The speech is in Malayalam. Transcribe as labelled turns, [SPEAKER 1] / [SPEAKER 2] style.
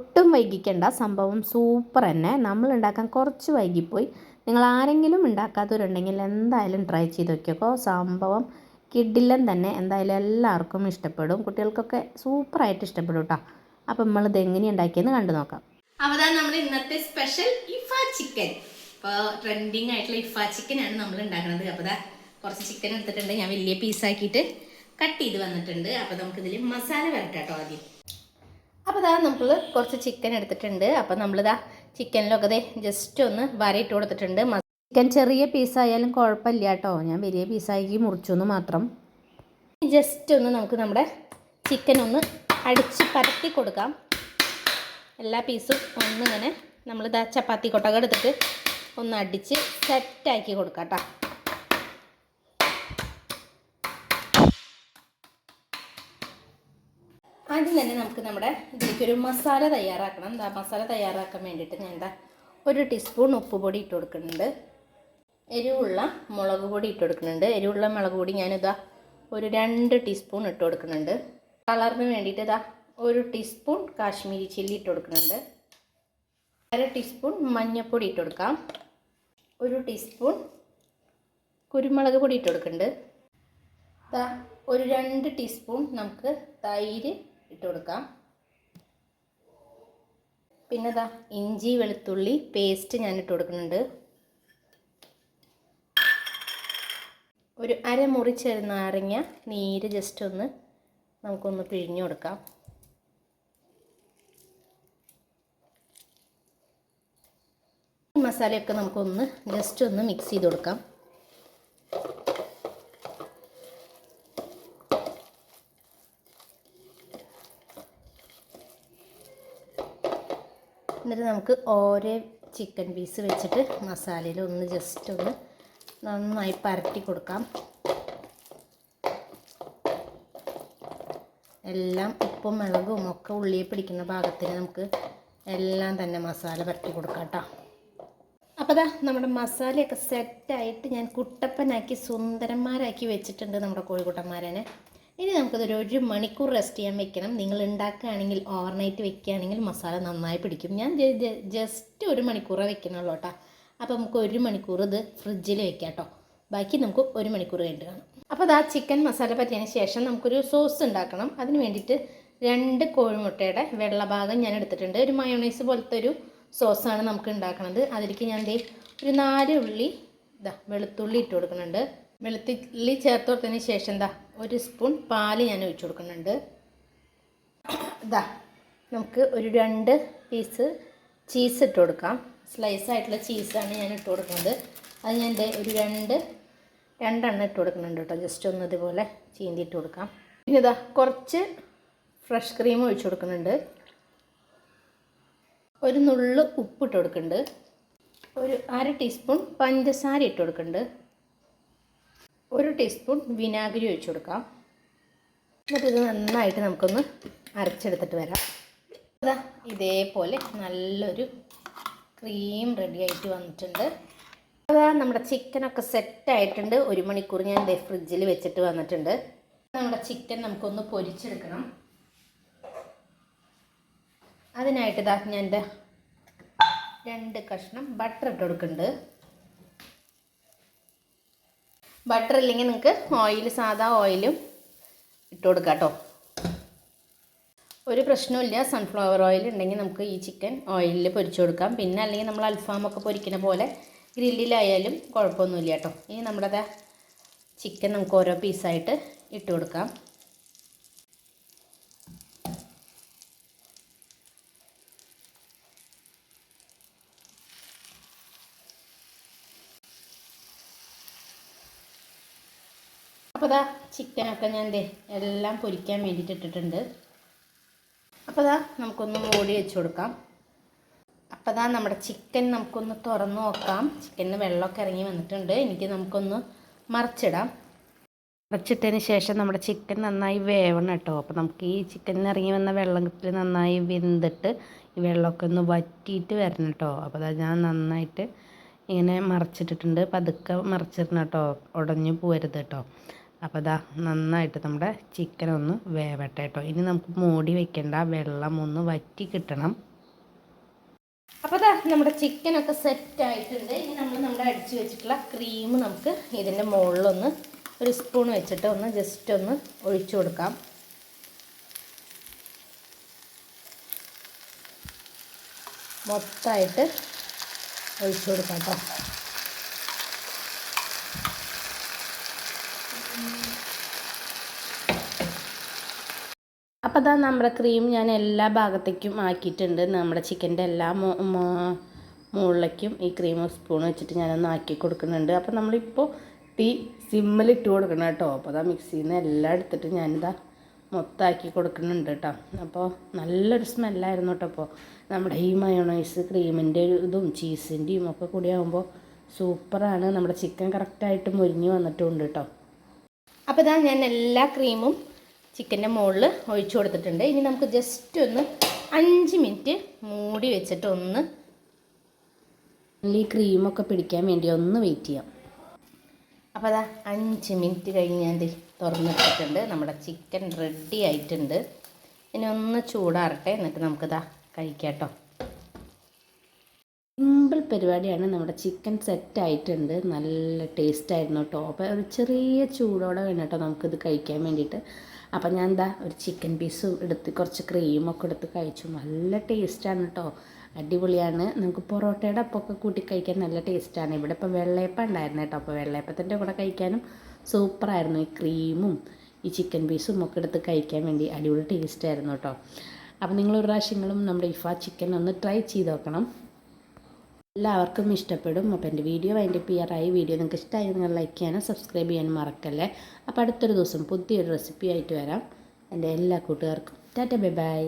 [SPEAKER 1] ഒട്ടും വൈകിക്കേണ്ട. സംഭവം സൂപ്പർ തന്നെ. നമ്മൾ ഉണ്ടാക്കാൻ കുറച്ച് വൈകിപ്പോയി. നിങ്ങൾ ആരെങ്കിലും ഉണ്ടാക്കാത്തവരുണ്ടെങ്കിൽ എന്തായാലും ട്രൈ ചെയ്ത് നോക്കിയോക്കോ സംഭവം കിഡിലൻ തന്നെ. എന്തായാലും എല്ലാവർക്കും ഇഷ്ടപ്പെടും. കുട്ടികൾക്കൊക്കെ സൂപ്പറായിട്ട് ഇഷ്ടപ്പെടും കേട്ടോ. അപ്പം നമ്മൾ ഇത് എങ്ങനെ ഉണ്ടാക്കിയെന്ന് കണ്ടു നോക്കാം.
[SPEAKER 2] അപ്പോൾ നമ്മുടെ ഇന്നത്തെ സ്പെഷ്യൽ ഇഫ ചിക്കൻ ഇപ്പോൾ ട്രെൻഡിങ് ആയിട്ടുള്ള ഇഫ ചിക്കൻ ആണ് നമ്മൾ ഉണ്ടാക്കുന്നത്. അപ്പോൾ ദാ കുറച്ച് ചിക്കൻ എടുത്തിട്ടുണ്ട്. ഞാൻ വലിയ പീസാക്കിയിട്ട് കട്ട് ചെയ്ത് വന്നിട്ടുണ്ട്. അപ്പോൾ നമുക്കിതിൽ മസാല വരട്ടെ കേട്ടോ ആദ്യം. അപ്പോൾ ഇതാ നമ്മൾ കുറച്ച് ചിക്കൻ എടുത്തിട്ടുണ്ട്. അപ്പോൾ നമ്മളിതാ ചിക്കനിലൊക്കെ ഇതേ ജസ്റ്റ് ഒന്ന് വരയിട്ട് കൊടുത്തിട്ടുണ്ട്.
[SPEAKER 1] ചിക്കൻ ചെറിയ പീസായാലും കുഴപ്പമില്ല കേട്ടോ. ഞാൻ വലിയ പീസാക്കി മുറിച്ചു എന്ന് മാത്രം.
[SPEAKER 2] ജസ്റ്റ് ഒന്ന് നമുക്ക് നമ്മുടെ ചിക്കൻ ഒന്ന് അടിച്ച് പരത്തി കൊടുക്കാം. എല്ലാ പീസും ഒന്നിങ്ങനെ നമ്മളിതാ ചപ്പാത്തി കൊട്ടക എടുത്തിട്ട് ഒന്ന് അടിച്ച് സെറ്റാക്കി കൊടുക്കാം കേട്ടോ. ആദ്യം തന്നെ നമുക്ക് നമ്മുടെ ഇതിലേക്കൊരു മസാല തയ്യാറാക്കണം. എന്താ മസാല തയ്യാറാക്കാൻ വേണ്ടിയിട്ട് ഞാൻ എന്താ ഒരു ടീസ്പൂൺ ഉപ്പുപൊടി ഇട്ട് കൊടുക്കുന്നുണ്ട്. എരിവുള്ള മുളക് പൊടി ഇട്ട് കൊടുക്കുന്നുണ്ട്. എരിവുള്ള മുളക് പൊടി ഞാനിതാ ഒരു രണ്ട് ടീസ്പൂൺ ഇട്ട് കൊടുക്കുന്നുണ്ട്. കളറിന് വേണ്ടിയിട്ട് ഇതാ ഒരു ടീസ്പൂൺ കാശ്മീരി ചില്ലി ഇട്ട് കൊടുക്കുന്നുണ്ട്. അര ടീസ്പൂൺ മഞ്ഞൾപ്പൊടി ഇട്ട് കൊടുക്കാം. ഒരു ടീസ്പൂൺ കുരുമുളക് പൊടി ഇട്ട് കൊടുക്കുന്നുണ്ട്. ഒരു രണ്ട് ടീസ്പൂൺ നമുക്ക് തൈര് ഇട്ട് കൊടുക്കാം. പിന്നെ ദാ ഇഞ്ചി വെളുത്തുള്ളി പേസ്റ്റ് ഞാൻ ഇട്ട് കൊടുക്കുന്നുണ്ട്. ഒരു അരമുറി ചെറുനാരങ്ങ നീര് ജസ്റ്റ് ഒന്ന് നമുക്കൊന്ന് പിഴിഞ്ഞു കൊടുക്കാം. മസാലയൊക്കെ നമുക്കൊന്ന് ജസ്റ്റ് ഒന്ന് മിക്സ് ചെയ്ത് കൊടുക്കാം. എന്നിട്ട് നമുക്ക് ഓരോ ചിക്കൻ പീസ് വെച്ചിട്ട് മസാലയിൽ ഒന്ന് ജസ്റ്റ് ഒന്ന് നന്നായി പരട്ടി കൊടുക്കാം. എല്ലാം ഉപ്പും മുളകും ഒക്കെ ഉള്ളിയെ പിടിക്കുന്ന ഭാഗത്തിന് നമുക്ക് എല്ലാം തന്നെ മസാല പരട്ടി കൊടുക്കാം കേട്ടോ അപ്പോൾ ദാ നമ്മുടെ മസാലയൊക്കെ സെറ്റായിട്ട് ഞാൻ കുട്ടപ്പനാക്കി സുന്ദരന്മാരാക്കി വെച്ചിട്ടുണ്ട് നമ്മുടെ കോഴിക്കുട്ടന്മാരനെ ഇനി നമുക്കതൊരു ഒരു മണിക്കൂർ റെസ്റ്റ് ചെയ്യാൻ വെക്കണം. നിങ്ങൾ ഉണ്ടാക്കുകയാണെങ്കിൽ ഓവർനൈറ്റ് വെക്കുകയാണെങ്കിൽ മസാല നന്നായി പിടിക്കും. ഞാൻ ജസ്റ്റ് ഒരു മണിക്കൂറേ വെക്കണുള്ളൂ കേട്ടോ അപ്പോൾ നമുക്ക് ഒരു മണിക്കൂർ ഇത് ഫ്രിഡ്ജിൽ വെക്കാം കേട്ടോ ബാക്കി നമുക്ക് ഒരു മണിക്കൂർ കഴിഞ്ഞിട്ട് കാണാം. അപ്പോൾ അത് ആ ചിക്കൻ മസാല പറ്റിയതിന് ശേഷം നമുക്കൊരു സോസ് ഉണ്ടാക്കണം. അതിന് വേണ്ടിയിട്ട് രണ്ട് കോഴിമുട്ടയുടെ വെള്ളഭാഗം ഞാൻ എടുത്തിട്ടുണ്ട്. ഒരു മയോണൈസ് പോലത്തെ ഒരു സോസാണ് നമുക്ക് ഉണ്ടാക്കുന്നത് അതിലേക്ക് ഞാൻ ഒരു നാല് ഉള്ളി ഇതാ വെളുത്തുള്ളി ഇട്ട് കൊടുക്കുന്നുണ്ട്. വെളുത്തുള്ളി ചേർത്ത് കൊടുത്തതിന് ശേഷം എന്താ ഒരു സ്പൂൺ പാൽ ഞാൻ ഒഴിച്ചു കൊടുക്കുന്നുണ്ട്. ഇതാ നമുക്ക് ഒരു രണ്ട് പീസ് ചീസ് ഇട്ട് കൊടുക്കാം. സ്ലൈസ് ആയിട്ടുള്ള ചീസാണ് ഞാൻ ഇട്ട് കൊടുക്കുന്നത്. അത് ഞാൻ ഒരു രണ്ട് രണ്ടെണ്ണം ഇട്ട് കൊടുക്കുന്നുണ്ട് കേട്ടോ. ജസ്റ്റ് ഒന്ന് ഇതുപോലെ ചീന്തി ഇട്ട് കൊടുക്കാം. പിന്നെ ഇതാ കുറച്ച് ഫ്രഷ് ക്രീം ഒഴിച്ചു കൊടുക്കുന്നുണ്ട്. ഒരു നുള്ള് ഉപ്പ് ഇട്ട് കൊടുക്കുന്നുണ്ട്. ഒരു അര ടീസ്പൂൺ പഞ്ചസാര ഇട്ട് കൊടുക്കുന്നുണ്ട്. ഒരു ടീസ്പൂൺ വിനാഗിരി ഒഴിച്ചു കൊടുക്കാം. എന്നിട്ട് ഇത് നന്നായിട്ട് നമുക്കൊന്ന് അരച്ചെടുത്തിട്ട് വരാം. അതാ ഇതേപോലെ നല്ലൊരു ക്രീം റെഡി ആയിട്ട് വന്നിട്ടുണ്ട്. അതാ നമ്മുടെ ചിക്കനൊക്കെ സെറ്റായിട്ടുണ്ട് ഒരു മണിക്കൂർ ഞാൻ ഇതേ ഫ്രിഡ്ജിൽ വെച്ചിട്ട് വന്നിട്ടുണ്ട്. നമ്മുടെ ചിക്കൻ നമുക്കൊന്ന് പൊരിച്ചെടുക്കണം. അതിനായിട്ട് ഇതാ ഞാൻ എന്റെ രണ്ട് കഷ്ണം ബട്ടർ ഇട്ട് കൊടുക്കുന്നുണ്ട്. ബട്ടർ ഇല്ലെങ്കിൽ നിങ്ങൾക്ക് ഓയിൽ സാധാ ഓയിലും ഇട്ട് കൊടുക്കാം കേട്ടോ ഒരു പ്രശ്നമില്ല സൺഫ്ലവർ ഓയിൽ ഉണ്ടെങ്കിൽ നമുക്ക് ഈ ചിക്കൻ ഓയിലിൽ പൊരിച്ചു കൊടുക്കാം. പിന്നെ അല്ലെങ്കിൽ നമ്മൾ അൽഫാമൊക്കെ പൊരിക്കുന്ന പോലെ ഗ്രില്ലിലായാലും കുഴപ്പമൊന്നുമില്ല കേട്ടോ ഇനി നമ്മുടെ ചിക്കൻ നമുക്ക് ഓരോ പീസായിട്ട് ഇട്ട് കൊടുക്കാം. അപ്പോൾ ഇതാ ചിക്കനൊക്കെ ഞാൻ ദേ എല്ലാം പൊരിക്കാൻ വേണ്ടിയിട്ട് ഇട്ടിട്ടുണ്ട്. അപ്പോൾ ദാ നമുക്കൊന്ന് മൂടി വെച്ച് കൊടുക്കാം. അപ്പോൾ ദാ നമ്മുടെ ചിക്കൻ നമുക്കൊന്ന് തുറന്ന് നോക്കാം. ചിക്കന് വെള്ളമൊക്കെ ഇറങ്ങി വന്നിട്ടുണ്ട്. എനിക്ക് നമുക്കൊന്ന് മറിച്ചിടാം.
[SPEAKER 1] മറിച്ചിട്ടതിന് ശേഷം നമ്മുടെ ചിക്കൻ നന്നായി വേവണം കേട്ടോ. അപ്പോൾ നമുക്ക് ഈ ചിക്കനിൽ ഇറങ്ങി വന്ന വെള്ളത്തിൽ നന്നായി വെന്തിട്ട് ഈ വെള്ളമൊക്കെ ഒന്ന് വറ്റിയിട്ട് വരണം കേട്ടോ. അപ്പോൾ അതാ ഞാൻ നന്നായിട്ട് ഇങ്ങനെ മറിച്ചിട്ടിട്ടുണ്ട്. പതുക്കെ മറിച്ചിടണം കേട്ടോ. ഉടഞ്ഞു പോരുത് കേട്ടോ. അപ്പോൾ ഇതാ നന്നായിട്ട് നമ്മുടെ ചിക്കൻ ഒന്ന് വേവട്ടെ കേട്ടോ. ഇനി നമുക്ക് മൂടി വെക്കേണ്ട വെള്ളം ഒന്ന് വറ്റി കിട്ടണം.
[SPEAKER 2] അപ്പോൾ ഇതാ നമ്മുടെ ചിക്കനൊക്കെ സെറ്റ് ആയിട്ടുണ്ട്. ഇനി നമ്മൾ നമ്മുടെ അടിച്ചു വെച്ചിട്ടുള്ള ക്രീം നമുക്ക് ഇതിന്റെ മുകളിലൊന്ന് ഒരു സ്പൂൺ വെച്ചിട്ട് ഒന്ന് ജസ്റ്റ് ഒന്ന് ഒഴിച്ചു കൊടുക്കാം. മൊത്തമായിട്ട് ഒഴിച്ചു കൊടുക്കാം കേട്ടോ. അതാ നമ്മുടെ ക്രീം ഞാൻ എല്ലാ ഭാഗത്തേക്കും ആക്കിയിട്ടുണ്ട്. നമ്മുടെ ചിക്കന്റെ എല്ലാ മുകളിലേക്കും ഈ ക്രീം സ്പൂൺ വെച്ചിട്ട് ഞാനൊന്ന് ആക്കി കൊടുക്കുന്നുണ്ട്. അപ്പോൾ നമ്മളിപ്പോൾ തീ സിമ്മിൽ ഇട്ട് കൊടുക്കണം കേട്ടോ. അപ്പോൾ അതാ മിക്സിയിൽ നിന്ന് എല്ലാം എടുത്തിട്ട് ഞാനിതാ മൊത്തമാക്കി കൊടുക്കുന്നുണ്ട് കേട്ടോ. അപ്പോൾ നല്ലൊരു സ്മെല്ലായിരുന്നു കേട്ടോ അപ്പോൾ നമ്മുടെ ഈ മയോണൈസ് ക്രീമിന്റെ ഇതും ചീസിന്റെയും ഒക്കെ കൂടി ആകുമ്പോൾ സൂപ്പറാണ് നമ്മുടെ ചിക്കൻ കറക്റ്റായിട്ട് മുരിഞ്ഞ് വന്നിട്ടുണ്ട് കേട്ടോ. അപ്പോൾ ഇതാ ഞാൻ എല്ലാ ക്രീമും ചിക്കന്റെ മുകളിൽ ഒഴിച്ചു കൊടുത്തിട്ടുണ്ട്. ഇനി നമുക്ക് ജസ്റ്റ് ഒന്ന് അഞ്ച് മിനിറ്റ് മൂടി വെച്ചിട്ട് ഒന്ന്
[SPEAKER 1] ഈ ക്രീമൊക്കെ പിടിക്കാൻ വേണ്ടി ഒന്ന് വെയിറ്റ് ചെയ്യാം.
[SPEAKER 2] അപ്പോൾ അതാ അഞ്ച് മിനിറ്റ് കഴിഞ്ഞ് തുറന്നിട്ടിട്ടുണ്ട് നമ്മുടെ ചിക്കൻ റെഡി ആയിട്ടുണ്ട്. ഇനി ഒന്ന് ചൂടാറട്ടെ. എന്നിട്ട് നമുക്കിതാ കഴിക്കാം കേട്ടോ
[SPEAKER 1] സിമ്പിൾ പരിപാടിയാണ്. നമ്മുടെ ചിക്കൻ സെറ്റ് ആയിട്ടുണ്ട്. നല്ല ടേസ്റ്റ് ആയിരുന്നു കേട്ടോ അപ്പോൾ ഒരു ചെറിയ ചൂടോടെ വേണം കേട്ടോ നമുക്കിത് കഴിക്കാൻ വേണ്ടിയിട്ട്. അപ്പം ഞാൻ എന്താ ഒരു ചിക്കൻ പീസ് എടുത്ത് കുറച്ച് ക്രീമൊക്കെ എടുത്ത് കഴിച്ചു. നല്ല ടേസ്റ്റാണ് കേട്ടോ അടിപൊളിയാണ്. നമുക്ക് പൊറോട്ടയുടെ ഒപ്പമൊക്കെ കൂട്ടി കഴിക്കാൻ നല്ല ടേസ്റ്റാണ് ഇവിടെ ഇപ്പം വെള്ളയപ്പം ഉണ്ടായിരുന്നു കേട്ടോ അപ്പോൾ വെള്ളയപ്പത്തിന്റെ കൂടെ കഴിക്കാനും സൂപ്പറായിരുന്നു ഈ ക്രീമും ഈ ചിക്കൻ പീസും ഒക്കെ എടുത്ത് കഴിക്കാൻ വേണ്ടി അടിപൊളി ടേസ്റ്റായിരുന്നു കേട്ടോ അപ്പോൾ നിങ്ങൾ ഒരു പ്രാവശ്യങ്ങളും നമ്മുടെ ഇഫ ചിക്കൻ ഒന്ന് ട്രൈ ചെയ്ത് നോക്കണം. എല്ലാവർക്കും ഇഷ്ടപ്പെടും. അപ്പോൾ എന്റെ വീഡിയോ അതിന്റെ പിയറായി വീഡിയോ നിങ്ങൾക്ക് ഇഷ്ടമായി നിങ്ങൾ ലൈക്ക് ചെയ്യാനും സബ്സ്ക്രൈബ് ചെയ്യാനും മറക്കല്ലേ. അപ്പോൾ അടുത്തൊരു ദിവസം പുതിയൊരു റെസിപ്പി ആയിട്ട് വരാം. എന്റെ എല്ലാ കൂട്ടുകാർക്കും. Tata bye bye.